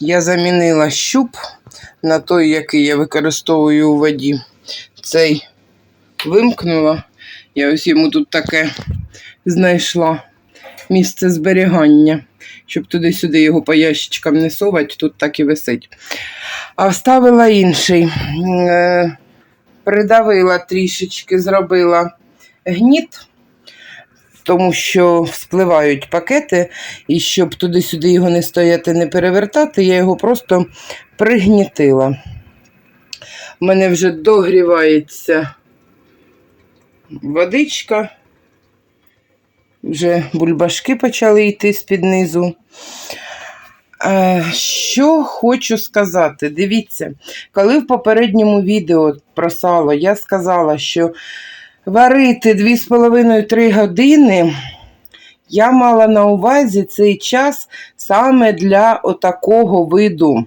Я замінила щуп на той, який я використовую у воді. Цей вимкнула. Я ось йому тут таке знайшла місце зберігання, щоб туди-сюди його по ящичкам не совати, тут так і висить. А вставила інший. Е, Придавила трішечки, зробила гніт, тому що вспливають пакети, і щоб туди-сюди його не стояти, не перевертати, я його просто пригнітила. У мене вже догрівається водичка. Вже бульбашки почали йти з-під низу. Е, Що хочу сказати, дивіться, коли в попередньому відео про сало я сказала, що варити 2,5-3 години, я мала на увазі цей час саме для отакого виду.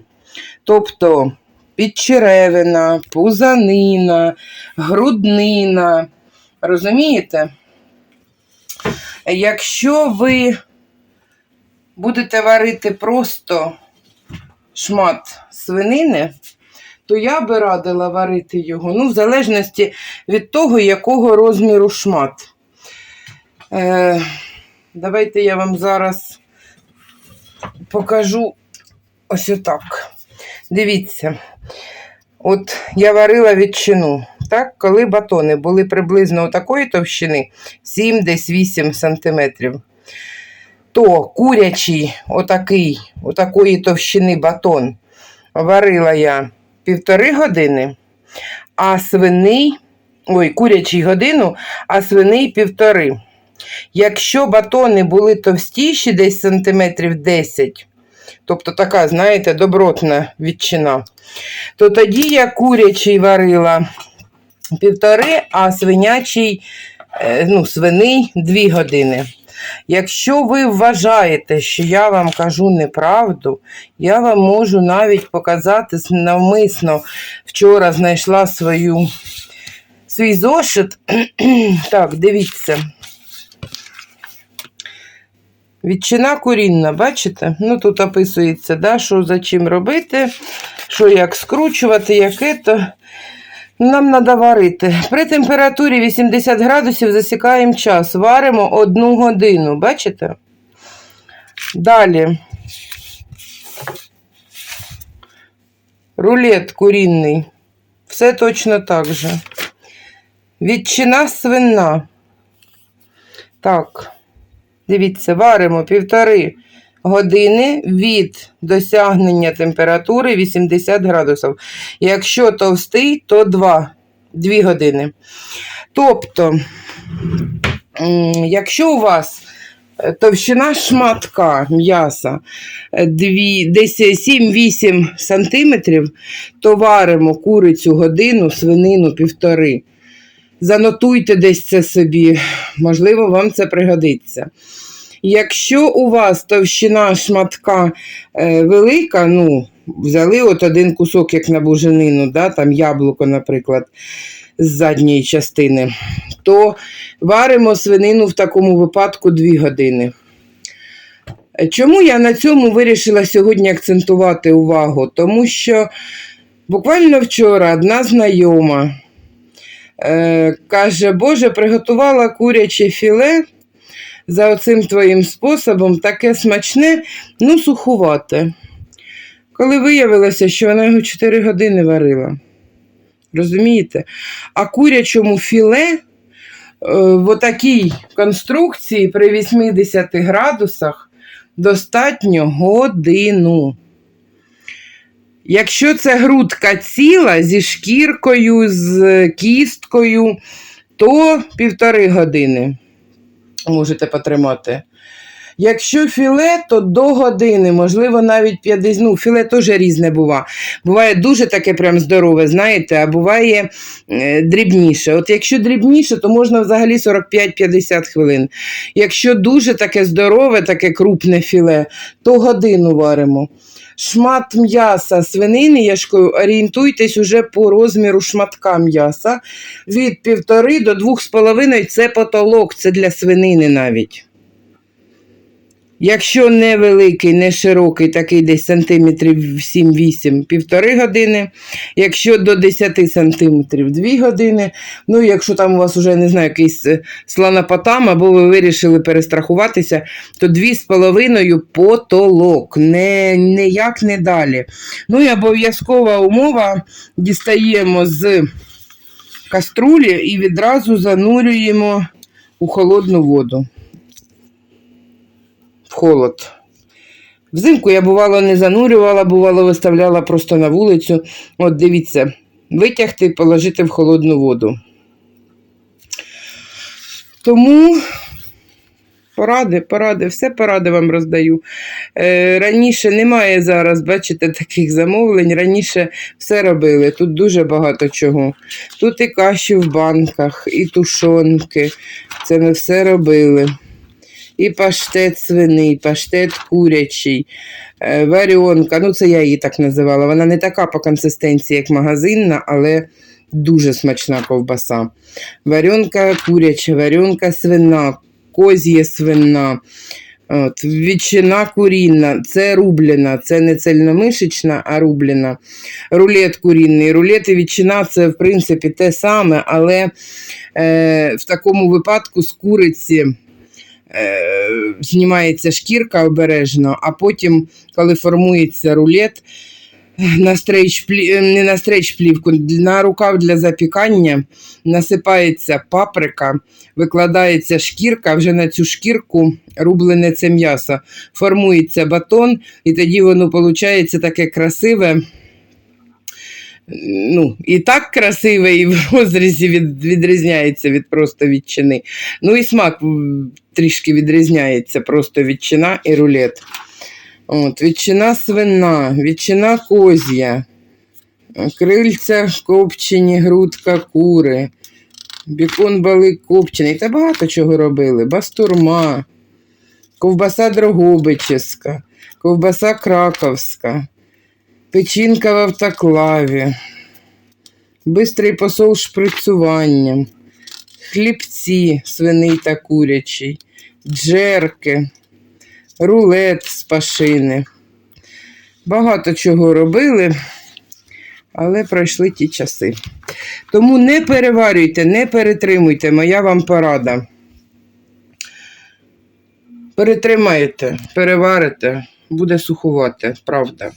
Тобто підчеревина, пузанина, груднина. Розумієте? Якщо ви будете варити просто шмат свинини, то я би радила варити його, ну, в залежності від того, якого розміру шмат. Е, давайте я вам зараз покажу ось отак. Дивіться, от я варила ветчину, так, коли батони були приблизно такої товщини 7 десь 8 сантиметрів, то курячий отакий, отакої товщини батон варила я півтори години, а свиний, ой, курячий годину, а свиний півтори. Якщо батони були товстіші, десь сантиметрів 10, тобто така, знаєте, добротна ветчина, то тоді я курячий варила півтори, а свинячий, е, ну, свиний дві години. Якщо ви вважаєте, що я вам кажу неправду, я вам можу навіть показати навмисно. Вчора знайшла свою, свій зошит. так, дивіться. Відчина корінна, бачите? Ну, тут описується, да, що за чим робити, що як скручувати, яке то. Нам треба варити. При температурі 80 градусів засікаємо час. Варимо одну годину, бачите? Далі. Рулет курінний. Все точно так же. Відчина свинна. Так, дивіться, варимо півтори години від досягнення температури 80 градусів. Якщо товстий, то 2, 2 години. Тобто, якщо у вас е, товщина шматка м'яса е, десь 7-8 сантиметрів, то варимо курицю годину, свинину півтори. Занотуйте десь це собі, можливо, вам це пригодиться. Якщо у вас товщина шматка е, велика, ну, взяли от один кусок, як на буженину, да, там яблуко, наприклад, з задньої частини, то варимо свинину в такому випадку 2 години. Е, Чому я на цьому вирішила сьогодні акцентувати увагу? Тому що буквально вчора одна знайома е, каже, Боже, приготувала куряче філе за оцим твоїм способом таке смачне, ну, сухувате. Коли виявилося, що вона його 4 години варила. Розумієте? А курячому філе е, в отакій конструкції при 80 градусах достатньо годину. Якщо це грудка ціла зі шкіркою, з кісткою, то півтори години можете потримати. Якщо філе, то до години, можливо, навіть 50. Ну, філе теж різне буває. Буває дуже таке прям здорове, знаєте, а буває е, дрібніше. От якщо дрібніше, то можна взагалі 45-50 хвилин. Якщо дуже таке здорове, таке крупне філе, то годину варимо. шмат м'яса свинини, я ж орієнтуйтесь уже по розміру шматка м'яса. Від півтори до двох з половиною це потолок, це для свинини навіть. Якщо не великий, не широкий, такий десь сантиметрів 7-8, півтори години. Якщо до 10 сантиметрів 2 години. Ну, якщо там у вас уже, не знаю, якийсь е, слонопотам, або ви вирішили перестрахуватися, то 2,5 потолок. Не, ніяк не далі. Ну і обов'язкова умова дістаємо з каструлі і відразу занурюємо у холодну воду в холод. Взимку я, бувало, не занурювала, бувало, виставляла просто на вулицю. От дивіться, витягти, і положити в холодну воду. Тому поради, поради, все поради вам роздаю. Е, раніше немає зараз, бачите, таких замовлень. Раніше все робили. Тут дуже багато чого. Тут і каші в банках, і тушонки. Це ми все робили і паштет свиний, паштет курячий, е, варіонка. Ну, це я її так називала. Вона не така по консистенції, як магазинна, але дуже смачна ковбаса. Варіонка куряча, варіонка свина, коз'є свина. От, ветчина курінна, це рублена, це не цельномишечна, а рублена. Рулет курінний. Рулет і ветчина це, в принципі, те саме, але е, в такому випадку з куриці знімається шкірка обережно, а потім, коли формується рулет, на стрейч, плі- не на стрейч плівку, на рукав для запікання насипається паприка, викладається шкірка, вже на цю шкірку рублене це м'ясо. Формується батон, і тоді воно виходить таке красиве. Ну, і так красиве, і в розрізі від, відрізняється від просто ветчини. Ну і смак трішки відрізняється просто ветчина і рулет. От, ветчина свина, ветчина коз'я, крильця копчені, грудка кури, бікон балик копчений. Та багато чого робили. Бастурма, ковбаса дрогобичівська, ковбаса краковська, печінка в автоклаві, бистрий посол шприцюванням, хлібці свиний та курячий, джерки рулет з пашини. Багато чого робили, але пройшли ті часи. Тому не переварюйте, не перетримуйте, моя вам порада. Перетримаєте, переварите, буде сухувати, правда.